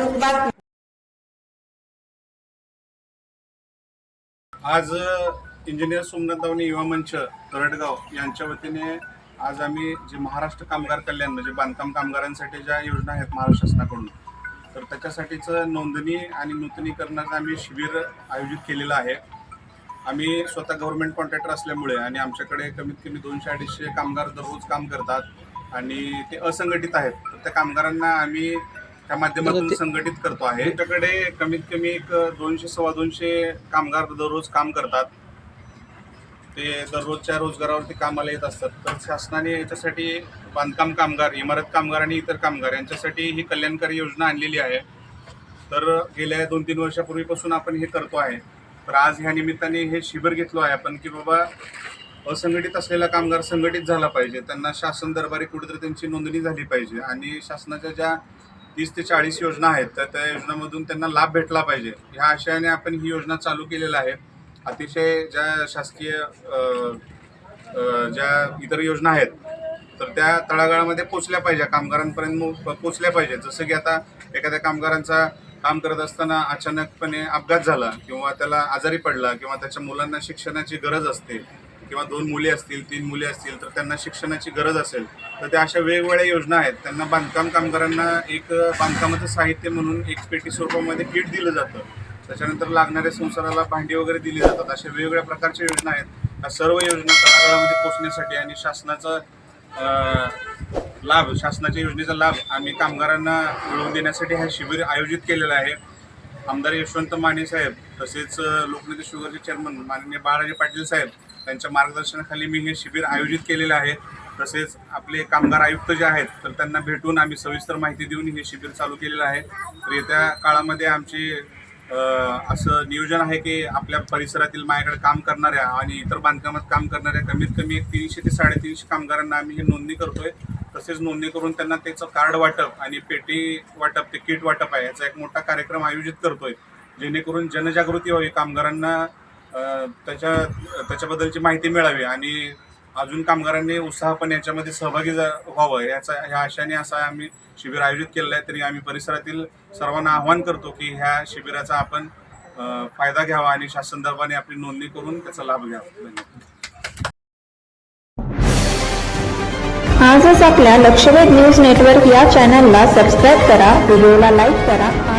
अचूक बातमी आज इंजिनियर सोमनाथ दावणे युवा मंच तरडगाव यांच्या वतीने आज आम्ही जे महाराष्ट्र कामगार कल्याण म्हणजे बांधकाम कामगारांसाठी ज्या योजना आहेत महाराष्ट्र शासनाकडून तर त्याच्यासाठीचं नोंदणी आणि नूतनीकरणाचं आम्ही शिबिर आयोजित केलेलं आहे. आम्ही स्वतः गव्हर्नमेंट कॉन्ट्रॅक्टर असल्यामुळे आणि आमच्याकडे कमीत कमी दोनशे अडीचशे कामगार दररोज काम करतात आणि ते असंघटित आहेत. तर त्या कामगारांना आम्ही त्या माध्यमातून संघटित करतो आहे. आमच्याकडे कमीत कमी एक दोनशे सव्वा दोनशे कामगार दररोज काम करतात. ते दररोजच्या रोजगारावरती कामाला येत असतात. तर शासनाने याच्यासाठी बांधकाम कामगार इमारत कामगार आणि इतर कामगार यांच्यासाठी ही कल्याणकारी योजना आणलेली आहे. तर गेल्या दोन तीन वर्षापूर्वीपासून आपण हे करतो आहे. तर आज ह्या निमित्ताने हे शिबिर घेतलो आहे आपण की बाबा असंघटित असलेला कामगार संघटित झाला पाहिजे. त्यांना शासन दरबारी कुठेतरी त्यांची नोंदणी झाली पाहिजे. आणि शासनाच्या ज्या तीस ते चाळीस योजना आहेत तर त्या योजनामधून त्यांना लाभ भेटला पाहिजे. ह्या आशयाने आपण ही योजना चालू केलेली आहे. अतिशय ज्या शासकीय ज्या इतर योजना आहेत तर त्या तळागाळामध्ये पोचल्या पाहिजे कामगारांपर्यंत मो- पोचल्या पाहिजे. जसं की आता एखाद्या कामगारांचा काम करत असताना अचानकपणे अपघात झाला किंवा त्याला आजारी पडला किंवा त्याच्या मुलांना शिक्षणाची गरज असते किंवा दोन मुले असतील तीन मुले असतील तर त्यांना शिक्षणाची गरज असेल तर त्या अशा वेगवेगळ्या योजना आहेत. त्यांना बांधकाम कामगारांना एक बांधकामाचं साहित्य म्हणून एक पेटी स्वरूपामध्ये किट दिलं जातं. त्याच्यानंतर लागणाऱ्या संसाराला भांडी वगैरे दिली जातात. अशा वेगवेगळ्या प्रकारच्या योजना आहेत. या सर्व योजना तळागाळामध्ये पोचण्यासाठी आणि शासनाचा लाभ शासनाच्या योजनेचा लाभ आम्ही कामगारांना मिळवून देण्यासाठी हा शिबिर आयोजित केलेला आहे. आमदार यशवंत माने साहेब तसेच लोकनेते शुगरचे चेअरमन माननीय बाळाजी पाटील साहेब त्यांच्या मार्गदर्शनाखाली मी हे शिबिर आयोजित केलेलं आहे. तसेच आपले कामगार आयुक्त जे आहेत तर त्यांना भेटून आम्ही सविस्तर माहिती देऊन हे शिबिर चालू केलेलं आहे. तर येत्या काळामध्ये आमची असं नियोजन आहे की आपल्या परिसरातील माझ्याकडे काम करणाऱ्या आणि इतर बांधकामात काम करणाऱ्या कमीत कमी एक तीनशे ते साडेतीनशे कामगारांना आम्ही ही नोंदणी करतोय. तसेच नोंदणी करून त्यांना त्याचं कार्ड वाटप आणि पेटी वाटप ते किट वाटप आहे याचा एक मोठा कार्यक्रम आयोजित करतोय. जेणेकरून जनजागृती व्हावी कामगारांना त्याच्या त्याच्याबद्दलची माहिती मिळावी आणि अजून कामगारांनी उत्साहपणे याच्यामध्ये सहभागी जा- व्हावं. याचा ह्या आशाने असा आम्ही शिबिर आयोजित केलेलं आहे तरी आम्ही परिसरातील सर्वांना आव्हान करतो की ह्या शिबिराचा आपण फायदा घ्यावा आणि शासनदर्भाने आपली नोंदणी करून त्याचा लाभ घ्यावा. आजच आपल्या लक्षवेध न्यूज नेटवर्क या चॅनलला सबस्क्राईब करा व्हिडिओला लाईक करा.